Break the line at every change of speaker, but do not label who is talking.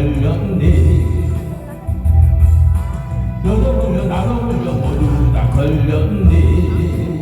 걸렸니 너도 보면 나도 보면 모두 다 걸렸니